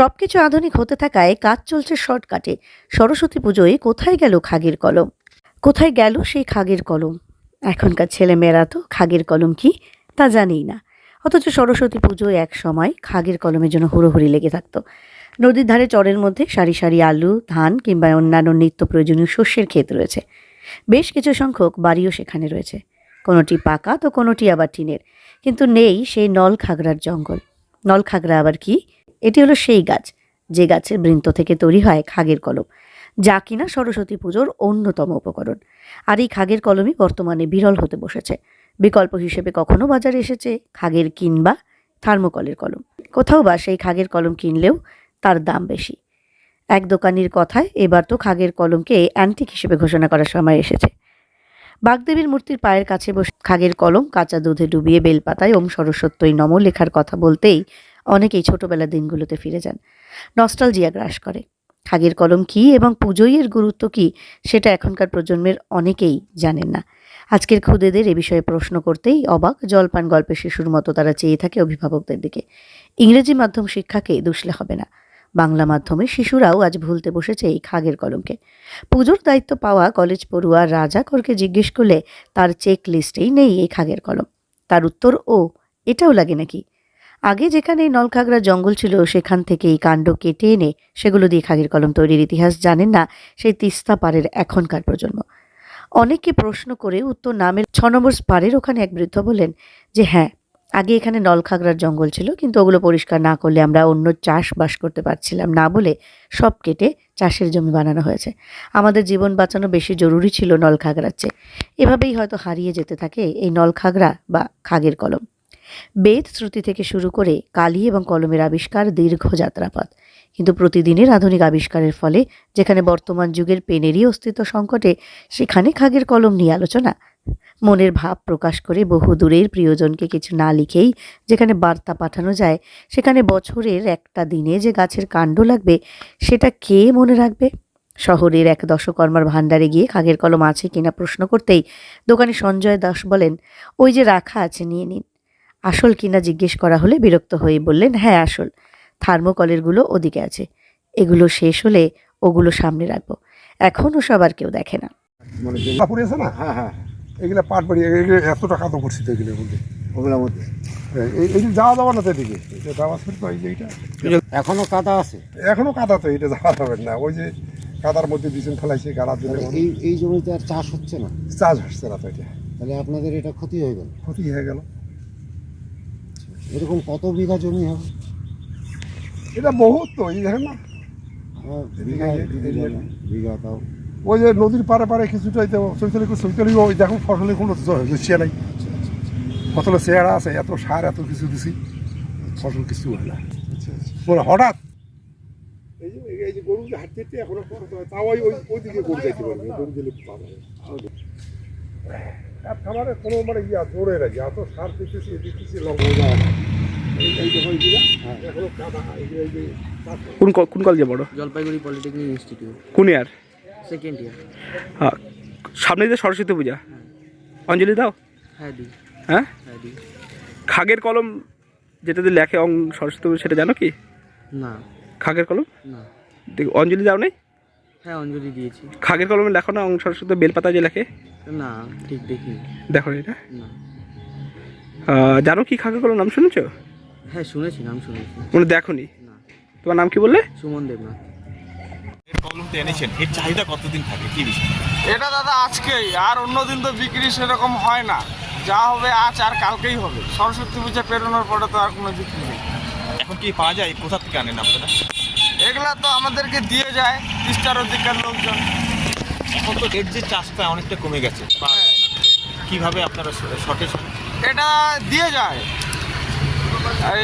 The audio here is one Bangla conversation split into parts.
সবকিছু আধুনিক হতে থাকায় কাজ চলছে শর্টকাটে। সরস্বতী পুজোয় কোথায় গেল খাগের কলম? কোথায় গেল সেই খাগের কলম? এখনকার ছেলেমেয়েরা তো খাগের কলম কি? তা জানেই না। অথচ সরস্বতী পুজোয় এক সময় খাগের কলমের জন্য হুড়োহুড়ি লেগে থাকতো। নদীর ধারে চরের মধ্যে সারি সারি আলু, ধান কিংবা অন্যান্য নিত্য প্রয়োজনীয় শস্যের ক্ষেত রয়েছে। বেশ কিছু সংখ্যক বাড়িও সেখানে রয়েছে। কোনোটি পাকা তো কোনোটি আবার টিনের। কিন্তু নেই সেই নল খাগড়ার জঙ্গল। নল খাগড়া আবার কি? এটি হলো সেই গাছ, যে গাছের বৃন্ত থেকে তৈরি হয় খাগের কলম, যা কিনা সরস্বতী পুজোর অন্যতম উপকরণ। আর এই খাগের কলমই বর্তমানে বিরল হতে বসেছে। বিকল্প হিসেবে কখনো বাজারে এসেছে খাগের কিংবা থার্মোকলের কলম। কোথাও বা সেই খাগের কলম কিনলেও তার দাম বেশি। এক দোকানির কথায় এবার তো খাগের কলমকে অ্যান্টিক হিসেবে ঘোষণা করার সময় এসেছে। বাগদেবীর মূর্তির পায়ের কাছে বসে খাগের কলম কাঁচা দুধে ডুবিয়ে বেলপাতায় ওম সরস্বত্যই নম লেখার কথা বলতেই অনেকেই ছোটবেলার দিনগুলোতে ফিরে যান। নস্টালজিয়া গ্রাস করে। খাগের কলম কী এবং পুজোই এর গুরুত্ব কী সেটা এখনকার প্রজন্মের অনেকেই জানেন না। আজকের খুদেদের এ বিষয়ে প্রশ্ন করতেই অবাক জলপান গল্পের শিশুর মতো তারা চেয়ে থাকে অভিভাবকদের দিকে। ইংরেজি মাধ্যম শিক্ষাকে দুষলে হবে না। বাংলা মাধ্যমে শিশুরাও আজ ভুলতে বসেছে এই খাগের কলমকে। পুজোর দায়িত্ব পাওয়া কলেজ পড়ুয়া রাজা করকে জিজ্ঞেস করলে তার চেক লিস্টেই নেই এই খাগের কলম। তার উত্তর, ও, এটাও লাগে নাকি? আগে যেখানে নলখাগড়া জঙ্গল ছিল, সেখান থেকে এই কাণ্ড কেটে এনে সেগুলো দিয়ে খাগের কলম তৈরির ইতিহাস জানেন না সেই তিস্তা পাড়ের এখনকার প্রজন্ম। অনেককে প্রশ্ন করে উত্তর নামের ছ নম্বর পাড়ের ওখানে এক বৃদ্ধ বলেন যে হ্যাঁ আগে এখানে নলখাগড়ার জঙ্গল ছিল, কিন্তু ওগুলো পরিষ্কার না করলে আমরা অন্য চাষবাস করতে পারছিলাম না বলে সব কেটে চাষের জমি বানানো হয়েছে। আমাদের জীবন বাঁচানো বেশি জরুরি ছিল নলখাগড়ার চেয়ে। এভাবেই হয়তো হারিয়ে যেতে থাকে এই নলখাগড়া বা খাগের কলম। বেদ শ্রুতি থেকে শুরু করে কালি এবং কলমের আবিষ্কার দীর্ঘ যাত্রাপথ। কিন্তু প্রতিদিনের আধুনিক আবিষ্কারের ফলে যেখানে বর্তমান যুগের পেনেরই অস্তিত্ব সংকটে, সেখানে খাগের কলম নিয়ে আলোচনা। মনের ভাব প্রকাশ করে বহু দূরের প্রিয়জনকে কিছু না লিখেই যেখানে বার্তা পাঠানো যায়, সেখানে বছরের একটা দিনে যে গাছের কাণ্ড লাগবে, সেটা কে মনে রাখবে? শহরের এক দশকর্মার ভাণ্ডারে গিয়ে খাগের কলম আছে কিনা প্রশ্ন করতেই দোকানে সঞ্জয় দাস বলেন, ওই যে রাখা আছে, নিয়ে নিন। আসল কিনা জিজ্ঞেস করা হলে বিরক্ত হয়ে বললেন হ্যাঁ আসল। থার্মোকলেরগুলো ওদিকে আছে। এগুলো শেষ হলে ওগুলো সামনে রাখব। এখনও ওসব আর কেউ দেখে না। মানে কাপড় আছে না? হ্যাঁ হ্যাঁ। এগুলো পাট বাড়ি এগুলো এত টাকা তো করছি তো এগুলোর মধ্যে। ওগুলোর মধ্যে। এই- এই এই যে যাওয়া যাবে না তো এদিকে? এটা যাওয়া আসবে তো এই যে এইটা? এখনও কাদা আছে। এখনও কাদা তো এটা যাওয়া যাবে না। ওই যে কাদার মধ্যে বিছুন ফেলাইছে গাড়ার জন্য। এই এই জমিতে আর চাষ হচ্ছে না? চাষ হচ্ছে না তো এটা। তাহলে আপনাদের এটা ক্ষতি হয়ে গেল। ক্ষতি হয়ে গেল। এরকম কত বিঘা জমি হবে? এটা বহুত তো এই দেখেন না। আমার বিঘা তাও। ওই যে নদীর পারে পারে কিছুটা চৈতালি চৈতালি ওই দেখো ফসলের কোনো চেয়ে নাই। ফসলের চেহারা আছে এত সার এত কিছু দিছি ফসল কিছু হয় না। বলে হঠাৎ এই যে গরু যে হাঁটতে হাঁটতে এখনও তাও ওই ওই- ওই দিকে গরু যাইতে পারবে গরু গেলে পাবে আর খাবারে কোনো মানে ইয়া জোরে রাখি এত সার দিতেছি দিতেছি লঙ্কা। কোন ক- কোন কলেজে পড়ো? Jalpaiguri polytechnic institute. কোন ইয়ার? Second year. হ্যাঁ সামনে যে সরস্বতী পূজা অঞ্জলি দাও। হ্যাঁ দি। হ্যাঁ? হ্যাঁ দি। খাগের কলম যেটাতে লেখে অং সরস্বতী পূজা সেটা জানো কি? না। খাগের কলম? না। দেখ- অঞ্জলি দাও নাই? হ্যাঁ অঞ্জলি দিয়েছি। খাগের কলমে লেখো না অং সরস্বতী বেলপাতা যে লেখে? না ঠিক দেখো না এটা। না। জানো কি খাগের কলম নাম শুনেছো? হ্যাঁ শুনেছি নাম শুনেছি। মানে দেখো নি। না তোমার নাম কি বললে? সুমন দেবনাথ। কলমটা এনেছেন এর চাহিদা কতদিন থাকে? কি বিষয়? এটা দাদা আজকেই আর অন্যদিন তো বিক্রি সেরকম হয় না। যা হবে আজ আর কালকেই হবে। সরস্বতী পূজা পেরোনোর পরে তো আর কোনো বিক্রি নেই। এখন কি পাওয়া যায়? কোথা থেকে আনেন আপনারা? এগুলা তো আমাদেরকে দিয়ে যায় তিস্তার অধিকার লোকজন। এখন তো এর যে চাষটা অনেকটা কমে গেছে কীভাবে আপনারা সঠিক এটা দিয়ে যায়।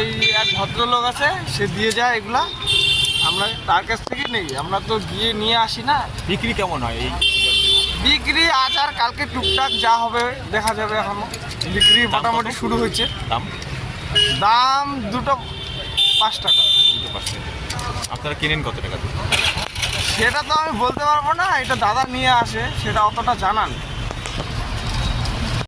এই এক ভদ্রলোক আছে সে দিয়ে যায় এগুলা। আমরা তার কাছ থেকে নেই আমরা তো গিয়ে নিয়ে আসি না। বিক্রি কেমন হয় এই? বিক্রি আজ আর কালকে টুকটাক যা হবে দেখা যাবে এখনও। বিক্রি মোটামুটি শুরু হয়েছে? দাম? দাম দুটো পাঁচ টাকা। আপনারা কিনেন কত টাকা? সেটা তো আমি বলতে পারব না, এটা দাদা নিয়ে আসে, সেটা অতটা জানান